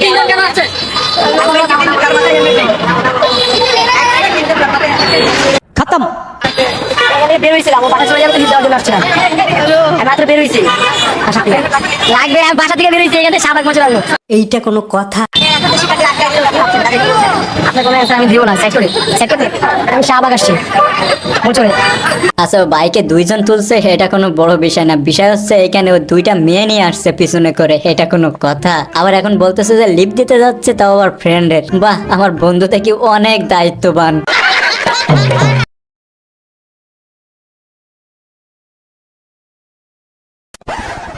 তিনজন কেন আসছে খতম বের হয়েছিলাম ও বাসা চলে যাবে তুমি জন্য আসছিলাম মাত্র বের হয়েছি বাসা থেকে। লাগবে বাসা থেকে বের হয়েছি এখানে সাবাক মজা লাগল এইটা কোনো কথা? আচ্ছা বাইকে দুইজন তুলছে এটা কোনো বড় বিষয় না। বিষয় হচ্ছে এখানে ও দুইটা মেয়ে নিয়ে আসছে পিছনে করে এটা কোনো কথা? আবার এখন বলতেছে যে লিপ দিতে যাচ্ছে তাও আবার ফ্রেন্ডের বাহ আমার বন্ধু থেকে অনেক দায়িত্ববান।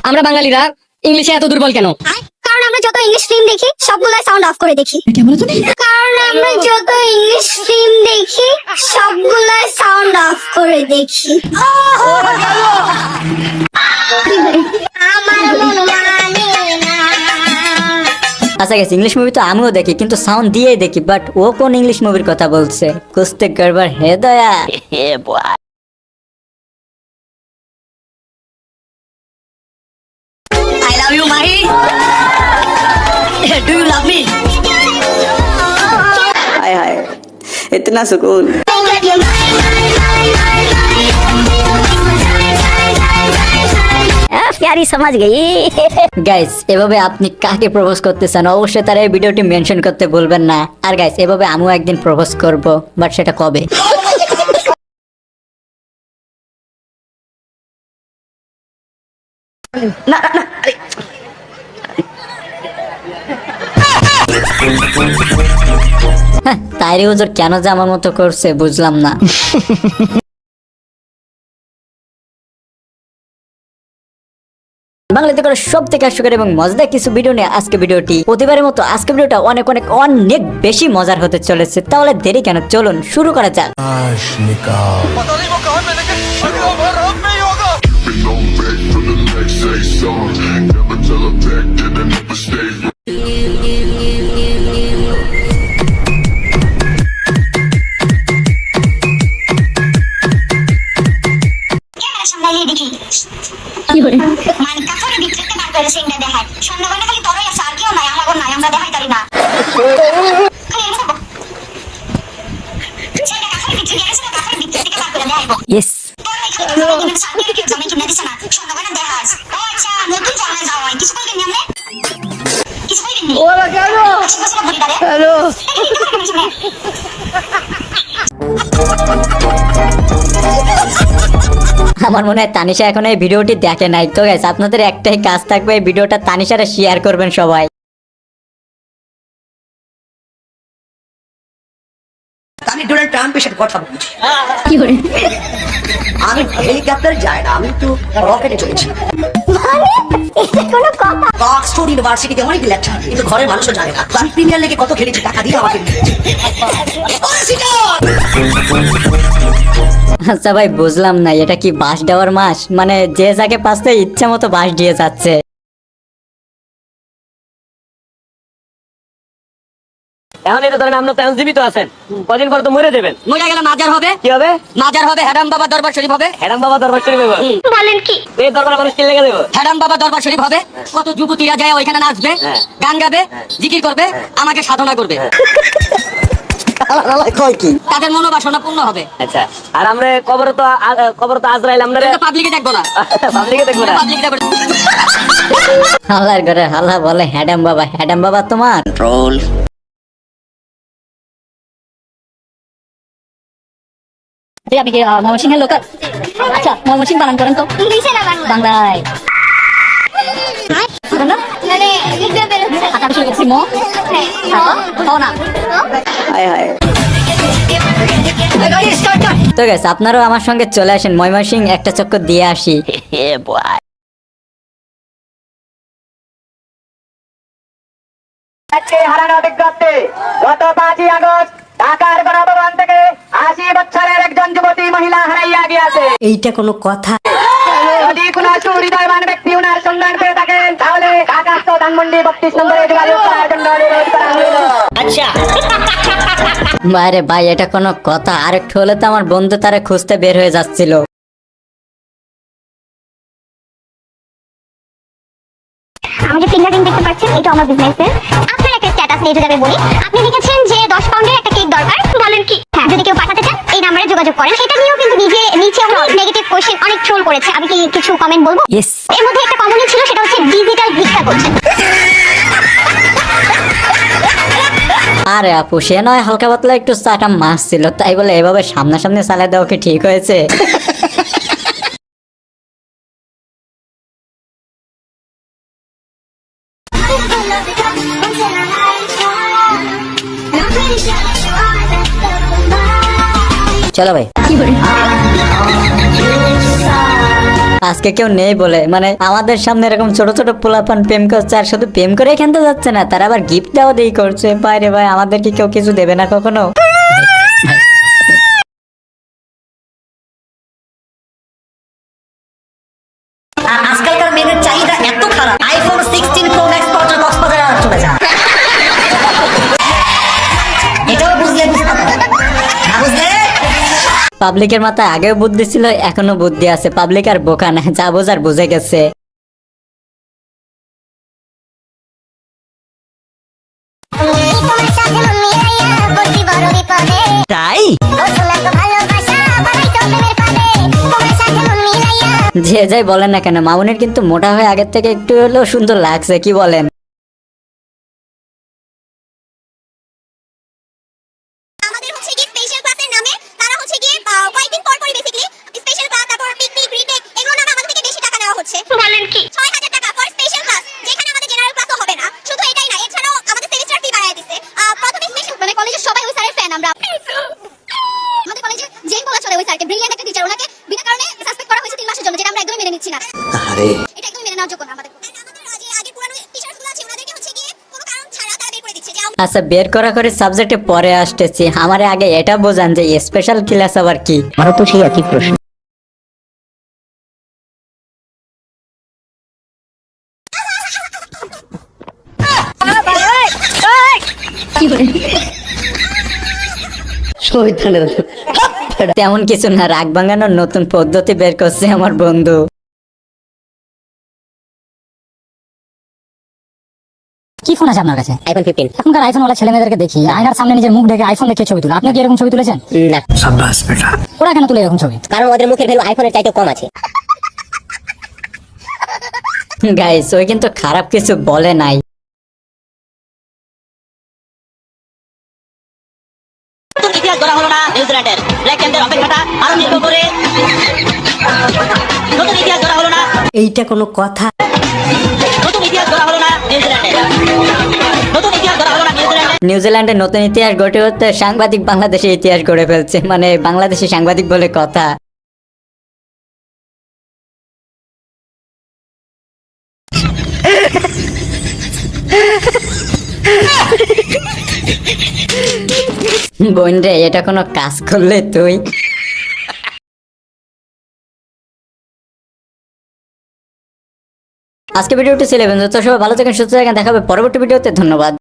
আমরা বাঙালিরা ইংলিশে এত দুর্বল কেন? কারণ আমরা যত ইংলিশ ফিল্ম দেখি সবগুলাই সাউন্ড অফ করে দেখি। কারণ আমরা যত ইংলিশ ফিল্ম দেখি সবগুলাই সাউন্ড অফ করে দেখি। মন আচ্ছা গেছে ইংলিশ মুভি তো আমিও দেখি কিন্তু সাউন্ড দিয়েই দেখি বাট ও কোন ইংলিশ মুভির কথা বলছে? কুস্তে গড়বড় হে দয়া। I love you Mahi do you love me हाय हाय इतना सुकून প্যারি সমাজ গই গাইস এভাবে আপনি কাকে প্রপোজ করতে চান অবশ্যই তার এই ভিডিওটি মেনশন করতে ভুলবেন না আর গাইস এভাবে আমিও একদিন প্রপোজ করব বাট সেটা কবে হ্যাঁ, তাইরে হুজুর কেন যে আমার মতো করছে বুঝলাম না। বাংলাতে করে সব থেকে হাস্যকর এবং মজাদার কিছু ভিডিও নিয়ে আজকে ভিডিওটি। প্রতিবারের মতো আজকে ভিডিওটা অনেক অনেক অনেক বেশি মজার হতে চলেছে। তাহলে দেরি কেন? চলুন, শুরু করা যাক। ক্যামেরা দেখি মানে কাপড়ে বিক্রিতে বার করে সেইটা দেখায় সন্ধ্যাবেলা খালি তরই আছে আর কেউ নাই আমার নাই আমরা দেখাই তারি না খালি এরকম বক। সেইটা আমার মনে হয় তানিশা এখন এই ভিডিওটি দেখে নাই। তো গাইস আপনাদের একটাই কাজ থাকবে এই ভিডিওটা তানিশারে শেয়ার করবেন সবাই। আমি ডোনাল্ড ট্রাম্পের সাথে কথা বলছি। আমি হেলিকপ্টার যাই না আমি তো রকেটে চলেছি অক্সফোর্ড ইউনিভার্সিটিতে অনেক লেকচার কিন্তু ঘরের মানুষও জানে না। প্রিমিয়ার কত খেলেছি টাকা দিয়ে আমাকে আচ্ছা ভাই, বুঝলাম না, এটা কি বাস দেওয়ার মাস? মানে যে যাকে পাশে ইচ্ছা মতো বাস দিয়ে যাচ্ছে। এখন এটা ধরেন আপনার তো এখন জীবিত আছেন। কদিন পর তো মরে দেবেন মজা গেলে মাজার হবে। কি হবে? মাজার হবে হ্যাডাম বাবা দরবার শরীফ হবে। হেরাম বাবা দরবার শরীফ হবে। বলেন কি? এই দরবার মানুষ কিনে লেগে দেবো হ্যাডাম বাবা দরবার শরীফ হবে। কত যুবতীরা যায় ওইখানে নাচবে হ্যাঁ। গান গাবে জিকির করবে আমাকে সাধনা করবে। কয় কি? তাদের মনোবাসনা পূর্ণ হবে। আচ্ছা আর আমরা কবর তো কবর তো আজরাইল আমরা পাবলিকে দেখব না। পাবলিকে দেখব না। পাবলিকে দেখব হাল্লার ঘরে হাল্লা বলে হ্যাডাম বাবা হ্যাডাম বাবা তোমার। যে আপনি কি লোকাল। আচ্ছা করেন তো? বাংলায়? তো গেছে আপনারাও আমার সঙ্গে চলে আসেন। ময়মনসিং একটা চক্কর দিয়ে আসি। হারানো বিজ্ঞপ্তি গত পাঁচই আগস্ট ঢাকার একজন যুবতী মহিলা হারাইয়া গিয়াছে। এইটা কোনো কথা। যদি কোনো সুহৃদয়বান ব্যক্তি উনার সন্ধান পেয়ে থাকেন তাহলে ঢাকাস্থ ধানমন্ডি বত্রিশ নম্বরে যোগাযোগ করার জন্য অনুরোধ করা হইল। বাইরে ভাই এটা কোনো কথা। আরেকটু হলে তো আমার বন্ধু তারা খুঁজতে বের হয়ে যাচ্ছিল। আমি যে ফিঙ্গারিং দেখতে পাচ্ছেন এটা আমার বিজনেসের আপনার একটা স্ট্যাটাস নিয়ে যাবে বলি আপনি লিখেছেন যে কিছু কমেন্ট বলব। ইয়েস এর মধ্যে একটা কমনই ছিল সেটা হচ্ছে ডিজিটাল ভিক্ষা করছেন আরে আপু সে নয় হালকা পাতলা একটু চাটা মাছ ছিল তাই বলে এভাবে সামনাসামনি চালিয়ে দেওয়া কি ঠিক হয়েছে? চলো ভাই। আজকে কেউ নেই বলে। মানে আমাদের সামনে এরকম ছোট ছোট পোলাপান প্রেম করছে আর শুধু প্রেম করে খেলতে যাচ্ছে না, তারা আবার গিফট দেওয়া দিয়ে করছে। বাইরে ভাই, আমাদেরকে কেউ কিছু দেবে না কখনো? পাবলিকের মাথায় আগেও বুদ্ধি ছিল এখনও বুদ্ধি আছে। পাবলিক আর বোকা না যা বোঝার বুঝে গেছে। তাই? যে যাই বলেন না কেন, মামুনের কিন্তু মোটা হয়ে আগের থেকে একটু হলেও সুন্দর লাগছে, কি বলেন আমাদের হচ্ছে গিয়ে স্পেশাল ক্লাসের নামে তারা হচ্ছে গিয়ে আহ, কয়েকদিন পর পরই বেসিক্যালি স্পেশাল ক্লাস তারপর পিকনিক রিটেক এগুলো নামে আমাদের থেকে বেশি টাকা নেওয়া হচ্ছে বলেন কি ছয় হাজার টাকা ফর স্পেশাল ক্লাস যেখানে আমাদের জেনারেল ক্লাসও হবে না শুধু এটাই না এছাড়াও আমাদের সেমিস্টার ফি বাড়ায় দিছে আহ, প্রথমে স্পেশাল মানে কলেজের সবাই ওই স্যারের ফ্যান আমরা আমাদের কলেজে জেন বলা চলে ওই স্যারকে ব্রিলিয়ান্ট একটা টিচার ওনাকে বিনা কারণে সাসপেন্ড করা হয়েছে তিন মাসের জন্য যেটা আমরা একদমই মেনে নিচ্ছি না। আরে এটা একদমই মেনে নেওয়ার যোগ্য না আমাদের আমাদের আগে আগে পুরানো টিচারগুলো আছে ওনাদেরকে হচ্ছে গিয়ে কোনো কারণ ছাড়া তারা বের করে দিচ্ছে। যে আচ্ছা বের করা করে সাবজেক্টে পরে আসতেছি। আমার আগে এটা বোঝান যে স্পেশাল ক্লাস আবার কি? আমারও তো সেই একই প্রশ্ন। তেমন কিছু না রাগ ভাঙানোর নতুন পদ্ধতি বের করছে আমার বন্ধু। কি ফোন আছে আপনার কাছে? আইফোন ফিফটিন এখনকার আইফোন ওলা ছেলে মেয়েদেরকে দেখি আয়নার সামনে নিজের মুখ দেখে আইফোন দেখে ছবি তুলে। আপনি কি এরকম ছবি তুলেছেন? না। ওরা কেন তুলে এরকম ছবি? কারণ ওদের মুখের ভ্যালু আইফোনের চাইতে কম আছে। গাইস ওই কিন্তু খারাপ কিছু বলে নাই। ইতিহাস গড়া হলো না নিউজিল্যান্ডের ব্ল্যাক ক্যাম্পের অপেক্ষাটা আরও দীর্ঘ করে নতুন ইতিহাস গড়া হলো না এইটা কোনো কথা। নতুন ইতিহাস গড়া হলো না। নিউজিল্যান্ডের নিউজিল্যান্ডে নতুন ইতিহাস গড়ে হতে সাংবাদিক বাংলাদেশে ইতিহাস গড়ে ফেলছে মানে বাংলাদেশি সাংবাদিক বলে কথা। বোন রে এটা কোনো কাজ করলে তুই? আজকে ভিডিওটি ছিল বন্ধু তো সবাই ভালো থাকেন, সুস্থ থাকেন দেখাবে পরবর্তী ভিডিওতে। ধন্যবাদ।